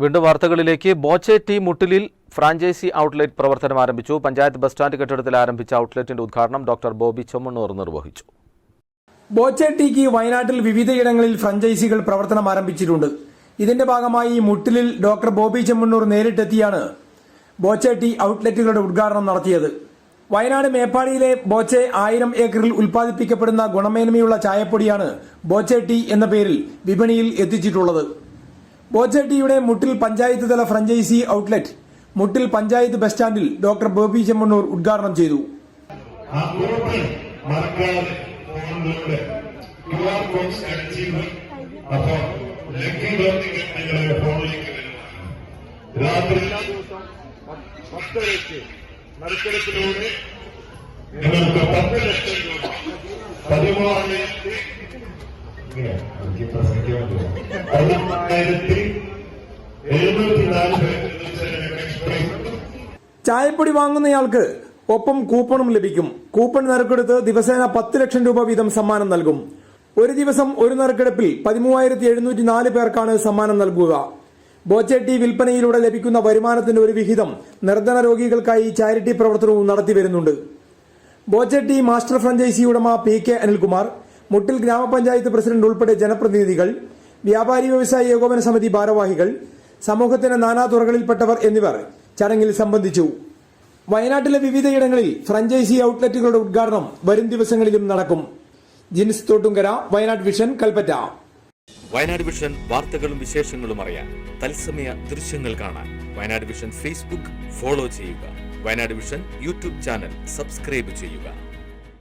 വീണ്ടും വാർത്തകളിലേക്ക്. ബോച്ചെ ടി മുട്ടിലിൽ ഫ്രാഞ്ചൈസി ഔട്ട്ലെറ്റ് പ്രവർത്തനം ആരംഭിച്ചു. പഞ്ചായത്ത് ബസ് സ്റ്റാൻഡ് കെട്ടിടത്തിൽ ആരംഭിച്ച ഔട്ട്ലെറ്റിന്റെ ഉദ്ഘാടനം ഡോക്ടർ ബോബി ചൊമ്മണ്ണൂർ നിർവഹിച്ചു. ബോച്ചെ ടിക്ക് വയനാട്ടിൽ വിവിധയിടങ്ങളിൽ ഫ്രാഞ്ചൈസികൾ പ്രവർത്തനം ആരംഭിച്ചിട്ടുണ്ട്. ഇതിന്റെ ഭാഗമായി മുട്ടിലിൽ ഡോക്ടർ ബോബി ചെമ്മണ്ണൂർ നേരിട്ടെത്തിയാണ് ബോച്ചെ ടി ഔട്ട്ലെറ്റുകളുടെ ഉദ്ഘാടനം നടത്തിയത്. വയനാട് മേപ്പാടിയിലെ ബോച്ചെ ആയിരം ഏക്കറിൽ ഉൽപ്പാദിപ്പിക്കപ്പെടുന്ന ഗുണമേന്മയുള്ള ചായപ്പൊടിയാണ് ബോച്ചെ ടി എന്ന പേരിൽ വിപണിയിൽ എത്തിച്ചിട്ടുള്ളത്. ബോച്ചേട്ടിയുടെ മുട്ടിൽ പഞ്ചായത്ത് തല franchise outlet. Muttil panchayat bus സ്റ്റാൻഡിൽ ഡോക്ടർ ബോബി ചെമ്മണ്ണൂർ ഉദ്ഘാടനം ചെയ്തു. രാത്രി പത്തരയ്ക്ക് നറുക്കെടുപ്പിലൂടെ നിങ്ങൾക്ക് പത്ത് ലക്ഷം രൂപ. പതിമൂവായിരത്തി ഇങ്ങനെ, ചായപ്പൊടി വാങ്ങുന്നയാൾക്ക് ഒപ്പം കൂപ്പണും ലഭിക്കും. കൂപ്പൺ നറുക്കെടുത്ത് ദിവസേന പത്ത് ലക്ഷം രൂപ വീതം സമ്മാനം നൽകും. ഒരു ദിവസം ഒരു നറുക്കെടുപ്പിൽ പതിമൂവായിരത്തി എഴുന്നൂറ്റി നാല് പേർക്കാണ് സമ്മാനം നൽകുക. ബോച്ചെട്ടി വിൽപ്പനയിലൂടെ ലഭിക്കുന്ന വരുമാനത്തിന്റെ ഒരു വിഹിതം നിർധന രോഗികൾക്കായി ചാരിറ്റി പ്രവർത്തനവും നടത്തിവരുന്നുണ്ട് ബോച്ചെ ടി മാസ്റ്റർ ഫ്രാഞ്ചൈസി ഉടമ പി കെ അനിൽകുമാർ മുട്ടിൽ ഗ്രാമപഞ്ചായത്ത് പ്രസിഡന്റ് ഉൾപ്പെടെ ജനപ്രതിനിധികൾ വ്യാപാരി വ്യവസായ ഏകോപന സമിതി ഭാരവാഹികൾ സമൂഹത്തിന്റെ നാനാതുറകളിൽപ്പെട്ടവർ എന്നിവർ ചടങ്ങിൽ സംബന്ധിച്ചു. വയനാട്ടിലെ വിവിധയിടങ്ങളിൽ ഫ്രഞ്ചൈസി ഔട്ട്ലെറ്റുകളുടെ ഉദ്ഘാടനം വരും ദിവസങ്ങളിലും നടക്കും. ജിൻസ് തോട്ടുങ്കര വയനാട് വിഷൻ കൽപ്പറ്റ. വയനാട് വിഷൻ വാർത്തകളും വിശേഷങ്ങളും അറിയാൻ തത്സമയ ദൃശ്യങ്ങൾ കാണാൻ വയനാട് വിഷൻ ഫേസ്ബുക്ക് ഫോളോ ചെയ്യുക. Wayanad vision YouTube channel subscribe ചെയ്യുക.